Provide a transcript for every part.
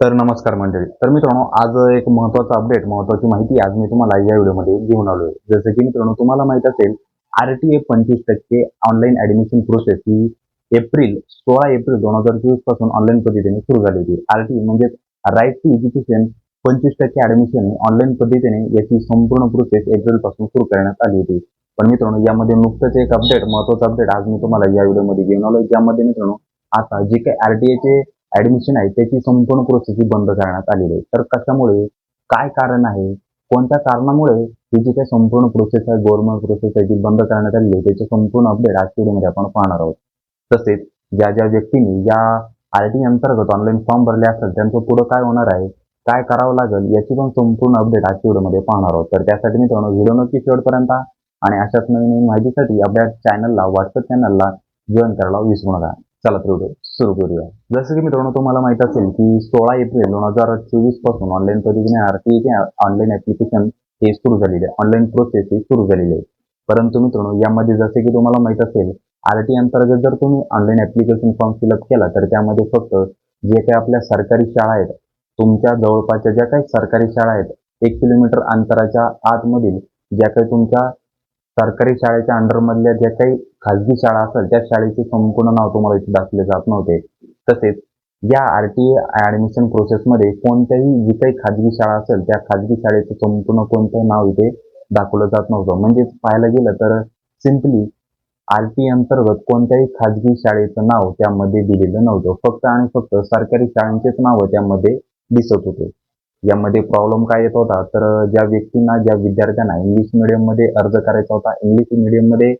तर नमस्कार मंडळी. तर मित्रांनो आज एक महत्त्वाचा अपडेट महत्वाची माहिती आज मी तुम्हाला या व्हिडिओमध्ये घेऊन आलो आहे जसं की मित्रांनो तुम्हाला माहीत असेल आर टी ए पंचवीस टक्के ऑनलाईन ऍडमिशन प्रोसेस ही एप्रिल सोळा एप्रिल दोन हजार चोवीसपासून ऑनलाईन पद्धतीने सुरू झाली होती. आर टी म्हणजे राईट टू एज्युकेशन पंचवीस टक्के ऍडमिशन ऑनलाईन पद्धतीने याची संपूर्ण प्रोसेस एप्रिलपासून सुरू करण्यात आली होती. पण मित्रांनो यामध्ये नुकतंच एक अपडेट महत्त्वाचा अपडेट आज मी तुम्हाला या व्हिडिओमध्ये घेऊन आलो ज्यामध्ये मित्रांनो आता जे काही आरटीएचे ऍडमिशन आहे त्याची संपूर्ण प्रोसेस ही बंद करण्यात आलेली आहे. तर कशामुळे? काय कारण आहे? कोणत्या कारणामुळे ही जी काही संपूर्ण प्रोसेस आहे गव्हर्नमेंट प्रोसेस आहे ती बंद करण्यात आलेली आहे त्याचे संपूर्ण अपडेट आज व्हिडिओमध्ये आपण पाहणार आहोत. तसेच ज्या ज्या व्यक्तींनी या आर टी अंतर्गत ऑनलाईन फॉर्म भरले असेल त्यांचं पुढं काय होणार आहे? काय करावं लागेल? याची पण संपूर्ण अपडेट आजच्या व्हिडिओमध्ये पाहणार आहोत. तर त्यासाठी मित्रांनो व्हिडिओ नक्की शेवटपर्यंत आणि अशाच नवीन नवीन माहितीसाठी आपल्या चॅनलला व्हॉट्सअप चॅनलला जॉईन करायला विसरू नका. चला तर व्हिडिओ सुरू करूया. जसं की मित्रांनो तुम्हाला माहीत असेल की सोळा एप्रिल दोन हजार चोवीसपासून ऑनलाईन पद्धतीने आरटीएचे ऑनलाईन ऍप्लिकेशन हे सुरू झालेले आहे ऑनलाईन प्रोसेस ही सुरू झालेली. आहे परंतु मित्रांनो यामध्ये जसे की तुम्हाला माहीत असेल आरटी अंतर्गत जर तुम्ही ऑनलाईन ऍप्लिकेशन फॉर्म फिलअप केला तर त्यामध्ये फक्त जे काही आपल्या सरकारी शाळा आहेत तुमच्या जवळपासच्या ज्या काही सरकारी शाळा आहेत एक किलोमीटर अंतराच्या आतमधील ज्या काही तुमच्या सरकारी शाळेच्या अंडरमधल्या ज्या काही खाजगी शाळा असेल त्या शाळेचे संपूर्ण नाव तुम्हाला इथे दाखवले जात नव्हते. तसेच या आर टी ऍडमिशन प्रोसेसमध्ये कोणत्याही जी काही खाजगी शाळा असेल त्या खाजगी शाळेचं संपूर्ण कोणतंही नाव इथे दाखवलं जात नव्हतं. म्हणजेच पाहायला गेलं तर सिम्पली आर टी अंतर्गत कोणत्याही खाजगी शाळेचं नाव त्यामध्ये दिलेलं नव्हतं. फक्त आणि फक्त सरकारी शाळांचेच नावं त्यामध्ये दिसत होते. यामध्ये प्रॉब्लेम काय येत होता? तर ज्या व्यक्तींना ज्या विद्यार्थ्यांना इंग्लिशमध्ये अर्ज करायचा होता इंग्लिशमध्ये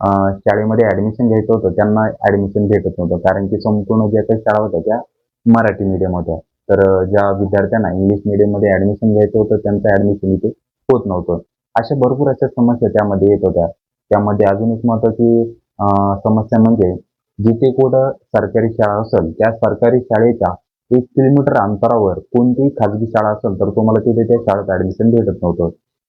शाळेमध्ये ऍडमिशन घ्यायचं होतं त्यांना ऍडमिशन भेटत नव्हतं. कारण की संपूर्ण ज्या काही शाळा होत्या त्या मराठी मिडियम होत्या. तर ज्या विद्यार्थ्यांना इंग्लिशमध्ये ऍडमिशन घ्यायचं होतं त्यांचं ऍडमिशन इथे होत नव्हतं. अशा भरपूर अशा समस्या त्यामध्ये येत होत्या. त्यामध्ये अजून एक महत्वाची समस्या म्हणजे जिथे कुठं सरकारी शाळा असेल त्या सरकारी शाळेच्या एक किलोमीटर अंतरावर कोणतीही खाजगी शाळा असेल तर तुम्हाला तिथे त्या शाळेत ऍडमिशन भेटत नव्हतं.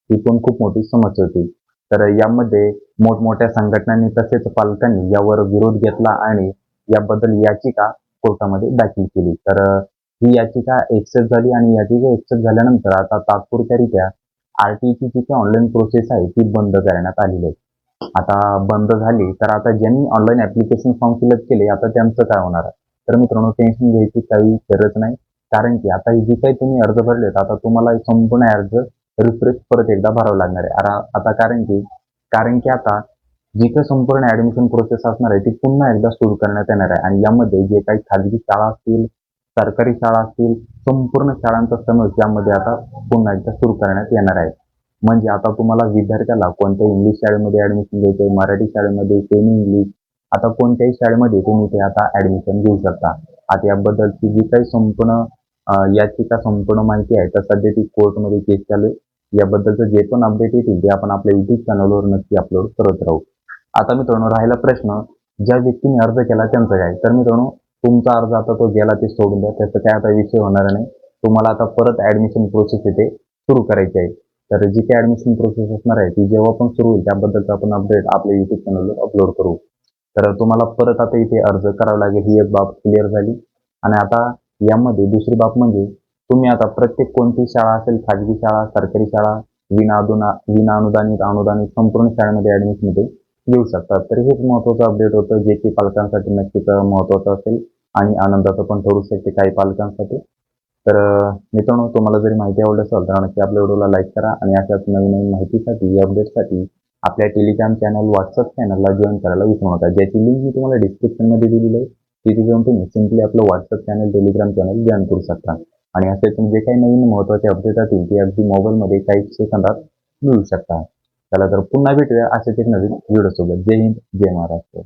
ही पण खूप मोठी समस्या होती. तर यामध्ये मोठमोठ्या संघटनांनी तसेच पालकांनी यावर विरोध घेतला आणि याबद्दल याचिका कोर्टामध्ये दाखल केली. तर ही याचिका एक्सेप्ट झाली आणि याचिका एक्सेप्ट झाल्यानंतर आता तात्पुरत्यारित्या आरटीची जी काही ऑनलाईन प्रोसेस आहे ती बंद करण्यात आलेली आहे. आता बंद झाली तर आता ज्यांनी ऑनलाईन ऍप्लिकेशन फॉर्म फिलअप केले आता त्यांचं काय होणार आहे? तर मित्रांनो टेन्शन घ्यायची काही गरज नाही. कारण की आता जी काही तुम्ही अर्ज भरलेत आता तुम्हाला संपूर्ण अर्ज रिफ्रेश परत एकदा भरावं लागणार आहे. आता कारण की कारण की आता जी काही संपूर्ण ऍडमिशन प्रोसेस असणार आहे ती पुन्हा एकदा सुरू करण्यात येणार आहे. आणि यामध्ये जे काही खाजगी शाळा असतील सरकारी शाळा असतील संपूर्ण शाळांचा समावेश यामध्ये आता पुन्हा एकदा सुरू करण्यात येणार आहे. म्हणजे आता तुम्हाला विद्यार्थ्याला कोणत्या इंग्लिश शाळेमध्ये ऍडमिशन घ्यायचंय मराठी शाळेमध्ये सेमी इंग्लिश आता कोणत्याही शाळेमध्ये तुम्ही ते आता ऍडमिशन घेऊ शकता. आता याबद्दलची जी काही संपूर्ण याचिका संपूर्ण माहिती आहे तर सध्या ती कोर्टमध्ये केस चालू आहे. याबद्दलचं जे पण अपडेट येतील ते आपण आपल्या युट्यूब चॅनलवर नक्की अपलोड करत राहू. आता मित्रांनो राहिला प्रश्न. ज्या व्यक्तीने अर्ज केला त्यांचं काय? तर मित्रांनो तुमचा अर्ज आता तो गेला ते सोडून द्या. त्याचा काय आता विषय होणार नाही. तुम्हाला आता परत ऍडमिशन प्रोसेस इथे सुरू करायची आहे. तर जी काही ऍडमिशन प्रोसेस असणार आहे ती जेव्हा पण सुरू होईल त्याबद्दलचं आपण अपडेट आपल्या युट्यूब चॅनलवर अपलोड करू. तर तुम्हाला परत आता इथे अर्ज करावा लागेल. ही एक बाब क्लिअर झाली. आणि आता यामध्ये दुसरी बाब म्हणजे तुम्ही आता प्रत्येक कोणती शाळा असेल खाजगी शाळा सरकारी शाळा विनादुना विना अनुदानित अनुदानित संपूर्ण शाळेमध्ये ऍडमिशन घेऊ शकतात. तर हेच महत्वाचं अपडेट होतं. जे की पालकांसाठी नक्कीच महत्वाचं असेल आणि आनंदाचं पण ठरू शकते काही पालकांसाठी. तर मित्रांनो तुम्हाला जरी माहिती आवडली असेल तर नक्की आपल्या व्हिडिओला लाईक करा आणि अशाच नवीन नवीन माहितीसाठी अपडेटसाठी आपल्या टेलिग्राम चॅनल व्हॉट्सअप चॅनलला जॉईन करायला विसरू नका. ज्याची लिंक मी तुम्हाला डिस्क्रिप्शनमध्ये दिलेली आहे तिथे जाऊन तुम्ही सिम्पली आपलं WhatsApp channel Telegram channel join करू शकता. आणि असे तुम्ही जे काही नवीन महत्त्वाचे अपडेट असतील ते अगदी मोबाईलमध्ये काही सेकंदात मिळू शकता चला तर पुन्हा भेटूया असेच एक नवीन व्हिडिओसोबत जय हिंद जय महाराष्ट्र.